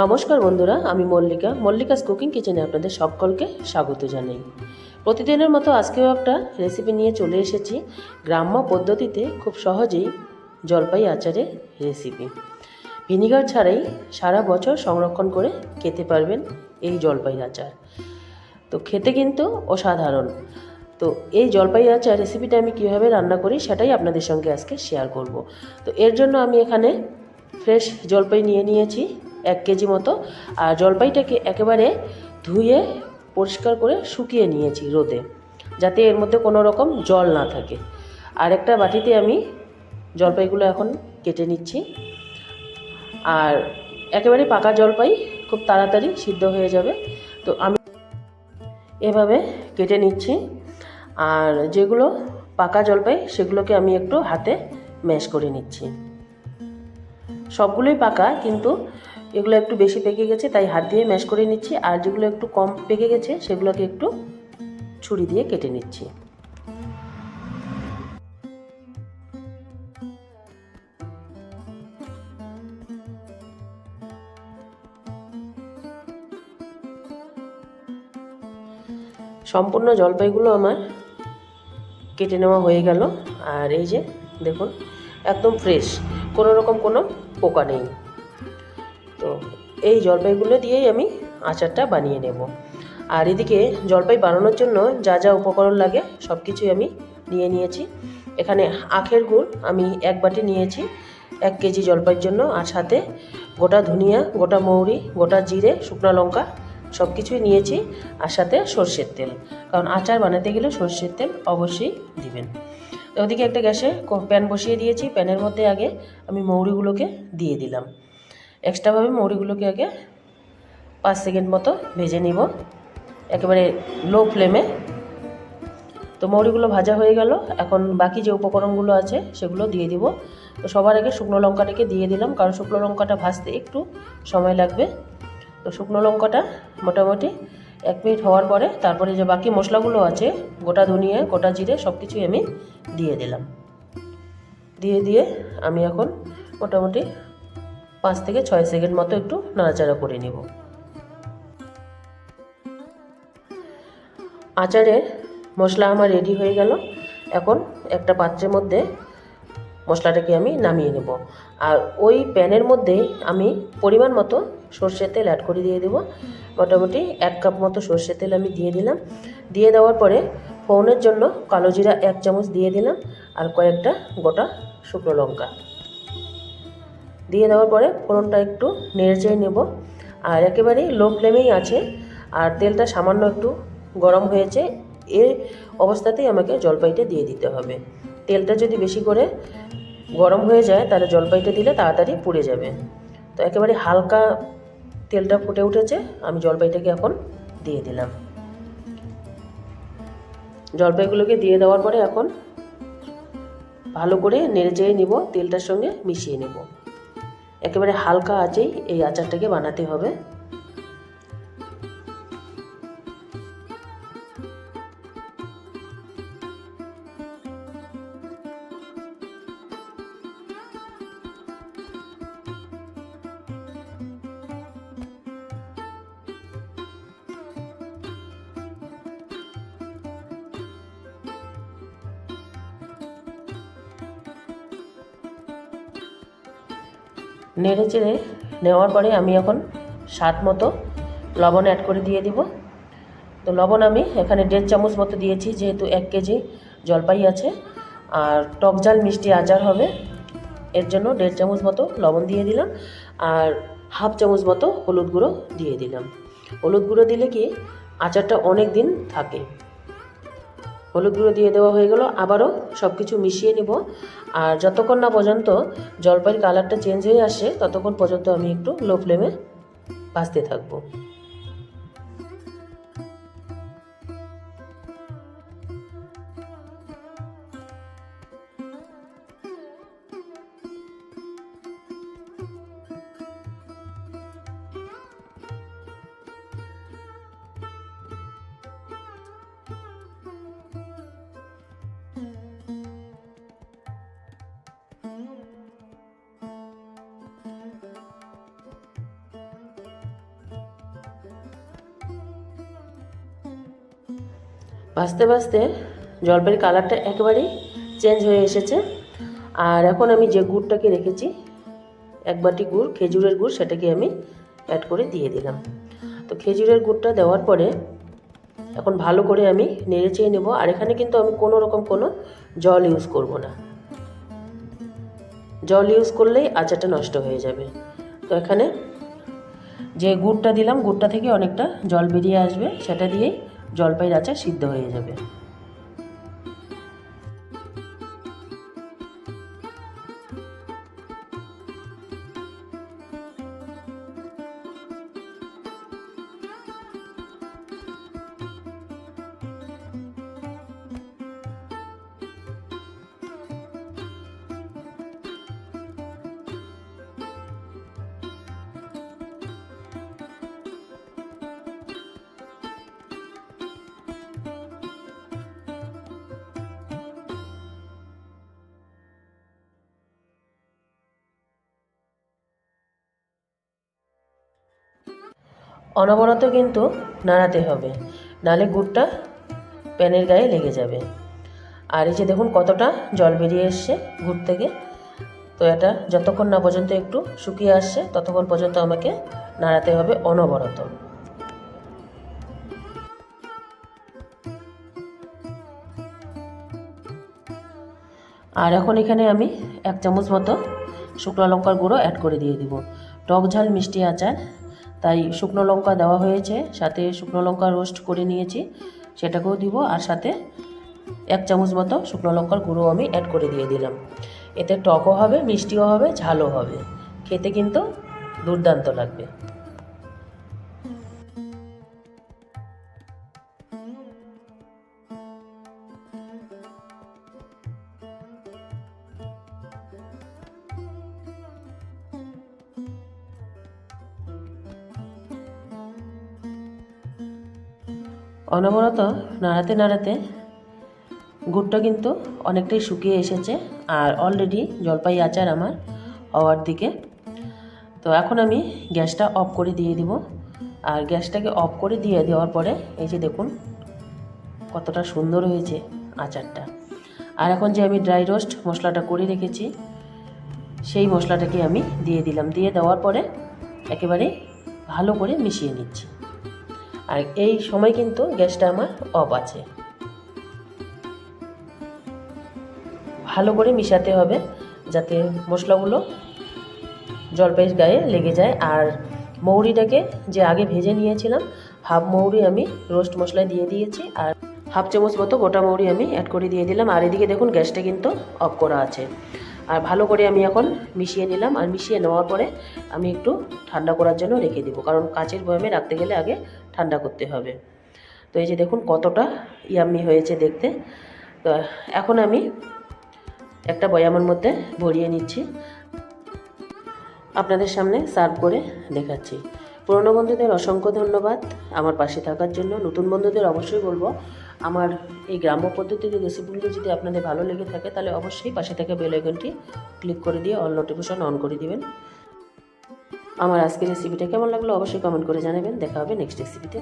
নমস্কার বন্ধুরা, আমি মল্লিকা। মল্লিকাস কুকিং কিচেনে আপনাদের সকলকে স্বাগত জানাই। প্রতিদিনের মতো আজকেও একটা রেসিপি নিয়ে চলে এসেছি। গ্রাম্য পদ্ধতিতে খুব সহজেই জলপাই আচারের রেসিপি ভিনিগার ছাড়াই সারা বছর সংরক্ষণ করে খেতে পারবেন এই জলপাই আচার। তো খেতে কিন্তু অসাধারণ। তো এই জলপাই আচার রেসিপিটা আমি কীভাবে রান্না করি সেটাই আপনাদের সঙ্গে আজকে শেয়ার করব। তো এর জন্য আমি এখানে ফ্রেশ জলপাই নিয়ে নিয়েছি। এক কেজি মতো। আর জলপাইটাকে একেবারে ধুয়ে পরিষ্কার করে শুকিয়ে নিয়েছি রোদে, যাতে এর মধ্যে কোনো রকম জল না থাকে। আর একটা বাটিতে আমি জলপাইগুলো এখন কেটে নিচ্ছি। আর একেবারে পাকা জলপাই খুব তাড়াতাড়ি সিদ্ধ হয়ে যাবে। তো আমি এভাবে কেটে নিচ্ছি। আর যেগুলো পাকা জলপাই, সেগুলোকে আমি একটু হাতে ম্যাশ করে নিচ্ছি। সবগুলোই পাকা, কিন্তু এগুলো একটু বেশি পেকে গেছে, তাই হাত দিয়ে ম্যাশ করে নিচ্ছি। আর যেগুলো একটু কম পেকে গেছে, সেগুলোকে একটু ছুরি দিয়ে কেটে নিচ্ছি। সম্পূর্ণ জলপাইগুলো আমার কেটে নেওয়া হয়ে গেল। আর এই যে, দেখুন, একদম ফ্রেশ কোনো রকম কোনো পোকা নেই। তো এই জলপাইগুলো দিয়েই আমি আচারটা বানিয়ে নেব। আর এদিকে জলপাই বানানোর জন্য যা যা উপকরণ লাগে সব কিছুই আমি নিয়ে নিয়েছি। এখানে আখের গুড় আমি এক বাটি নিয়েছি, এক কেজি জলপাইয়ের জন্য। আর সাথে গোটা ধনিয়া, গোটা মৌরি, গোটা জিরে, শুকনো লঙ্কা সব কিছুই নিয়েছি। আর সাথে সর্ষের তেল, কারণ আচার বানাতে গেলে সর্ষের তেল অবশ্যই দিবেন। ওদিকে একটা গ্যাসে প্যান বসিয়ে দিয়েছি। প্যানের মধ্যে আগে আমি মৌরিগুলোকে দিয়ে দিলাম। এক্সট্রাভাবে মৌরিগুলোকে আগে পাঁচ সেকেন্ড মতো ভেজে নিব। একেবারে লো ফ্লেমে তো মৌরিগুলো ভাজা হয়ে গেল। এখন বাকি যে উপকরণগুলো আছে সেগুলো দিয়ে দিব। তো সবার আগে শুকনো লঙ্কাটাকে দিয়ে দিলাম, কারণ শুকনো লঙ্কাটা ভাজতে একটু সময় লাগবে। তো শুকনো লঙ্কাটা মোটামুটি এক মিনিট হওয়ার পরে তারপরে যে বাকি মশলাগুলো আছে, গোটা ধনিয়া, গোটা জিরে সব কিছুই আমি দিয়ে দিলাম। দিয়ে দিয়ে আমি এখন মোটামুটি পাঁচ থেকে ছয় সেকেন্ড মতো একটু নাড়াচাড়া করে নেব। আচারের মশলা আমার রেডি হয়ে গেল। এখন একটা পাত্রের মধ্যে মশলাটাকে আমি নামিয়ে নেব। আর ওই প্যানের মধ্যেই আমি পরিমাণ মতো সর্ষের তেল অ্যাড করে দিয়ে দেবো। মোটামুটি এক কাপ মতো সর্ষের তেল আমি দিয়ে দিলাম। দিয়ে দেওয়ার পরে ফোড়নের জন্য কালো জিরা এক চামচ দিয়ে দিলাম। আর কয়েকটা গোটা শুকনো লঙ্কা। দিয়ে দেওয়ার পরে ফোড়নটা একটু নেড়ে চেয়ে নেব। আর একেবারেই লো ফ্লেমেই আছে। আর তেলটা সামান্য একটু গরম হয়েছে এই অবস্থাতেই আমাকে জলপাইটা দিয়ে দিতে হবে। তেলটা যদি বেশি করে গরম হয়ে যায়, তাহলে জলপাইটা দিলে তাড়াতাড়ি পুড়ে যাবে। তো একেবারে হালকা তেলটা ফুটে উঠেছে, আমি জলপাইটাকে এখন দিয়ে দিলাম। জলপাইগুলোকে দিয়ে দেওয়ার পরে এখন ভালো করে নেড়ে চেড়ে নিব, তেলটার সঙ্গে মিশিয়ে নেব। একেবারে হালকা আঁচেই এই আচারটাকে বানাতে হবে। নেড়ে চেড়ে নেওয়ার পরে আমি এখন স্বাদ মতো লবণ অ্যাড করে দিয়ে দিব। তো লবণ আমি এখানে দেড় চামচ মতো দিয়েছি, যেহেতু এক কেজি জলপাই আছে। আর টক ঝাল মিষ্টি আচার হবে, এর জন্য দেড় চামচ মতো লবণ দিয়ে দিলাম আর হাফ চামচ মতো হলুদ গুঁড়ো দিয়ে দিলাম। হলুদ গুঁড়ো দিলে কি আচারটা অনেক দিন থাকে। হলুদ গুঁড়ো দিয়ে দেওয়া হয়ে গেল, আবারও সব কিছু মিশিয়ে নেব। আর যতক্ষণ না পর্যন্ত জলপাইয়ের কালারটা চেঞ্জ হয়ে আসে, ততক্ষণ পর্যন্ত আমি একটু লো ফ্লেমে ভাজতে থাকব। ভাজতে ভাজতে জলপাইয়ের কালারটা একেবারেই চেঞ্জ হয়ে এসেছে। আর এখন আমি যে গুড়টাকে রেখেছি, এক বাটি গুড়, খেজুরের গুড়, সেটাকে আমি অ্যাড করে দিয়ে দিলাম। তো খেজুরের গুড়টা দেওয়ার পরে এখন ভালো করে আমি নেড়ে চেয়ে নেব। আর এখানে কিন্তু আমি কোনো রকম কোনো জল ইউজ করব না। জল ইউজ করলেই আচারটা নষ্ট হয়ে যাবে। তো এখানে যে গুড়টা দিলাম, গুড়টা থেকে অনেকটা জল বেরিয়ে আসবে। সেটা দিয়েই জলপাইয়ের আচার সিদ্ধ হয়ে যাবে। অনবরত কিন্তু নাড়াতে হবে, নালে গুড়টা প্যানের গায়ে লেগে যাবে। আর এই যে দেখুন কতটা জল বেরিয়ে এসছে গুড় থেকে। তো এটা যতক্ষণ না পর্যন্ত একটু শুকিয়ে আসছে, ততক্ষণ পর্যন্ত আমাকে নাড়াতে হবে অনবরত। আর এখন এখানে আমি এক চামচ মতো শুকনো লঙ্কার গুঁড়ো অ্যাড করে দিয়ে দিব। টক ঝাল মিষ্টি আচার তাই শুকনো লঙ্কা দেওয়া হয়েছে, সাথে শুকনো লঙ্কা রোস্ট করে নিয়েছি, সেটাকেও দিব আর সাথে এক চামচ মতো শুকনো লঙ্কার গুঁড়ো আমি অ্যাড করে দিয়ে দিলাম। এতে টকও হবে, মিষ্টিও হবে, ঝালও হবে। খেতে কিন্তু দুর্দান্ত লাগবে। অনবরত নাড়াতে নাড়াতে গুড়টা কিন্তু অনেকটাই শুকিয়ে এসেছে আর অলরেডি জলপাই আচার আমার হওয়ার দিকে। তো এখন আমি গ্যাসটা অফ করে দিয়ে দিব। আর গ্যাসটাকে অফ করে দিয়ে দেওয়ার পরে এই যে দেখুন, কতটা সুন্দর হয়েছে আচারটা। আর এখন যে আমি ড্রাই রোস্ট মশলাটা করে রেখেছি, সেই মশলাটাকে আমি দিয়ে দিলাম। দিয়ে দেওয়ার পরে একেবারে ভালো করে মিশিয়ে নিচ্ছি। আর এই সময় কিন্তু গ্যাসটা আমার অফ আছে। ভালো করে মিশাতে হবে যাতে মশলাগুলো জলপাইয়ের গায়ে লেগে যায়। আর মৌরিটাকে যে আগে ভেজে নিয়েছিলাম, হাফ মৌরি আমি রোস্ট মশলায় দিয়ে দিয়েছি আর হাফ চামচ মতো গোটা মৌরি আমি অ্যাড করে দিয়ে দিলাম। আর এদিকে দেখুন গ্যাসটা কিন্তু অফ করা আছে। আর ভালো করে আমি এখন মিশিয়ে নিলাম আর মিশিয়ে নেওয়ার পরে আমি একটু ঠান্ডা করার জন্য রেখে দেবো। কারণ কাঁচের বয়ামে রাখতে গেলে আগে ঠান্ডা করতে হবে। তো এই যে দেখুন কতটা ইয়াম্মি হয়েছে দেখতে। তো এখন আমি একটা বয়ামের মধ্যে ভরিয়ে নিচ্ছি। আপনাদের সামনে সার্ভ করে দেখাচ্ছি। পুরনো বন্ধুদের অসংখ্য ধন্যবাদ। আমার পাশে থাকার জন্য নতুন বন্ধুদের অবশ্যই বলব আমার এই গ্রাম্য পদ্ধতির রেসিপিগুলো যদি আপনাদের ভালো লেগে থাকে, তাহলে অবশ্যই পাশে থাকা বেল আইকনটি ক্লিক করে দিয়ে অল নোটিফিকেশন অন করে দিবেন। আমার আজকের রেসিপিটা কেমন লাগল অবশ্যই কমেন্ট করে জানাবেন। দেখা হবে নেক্সট রেসিপিতে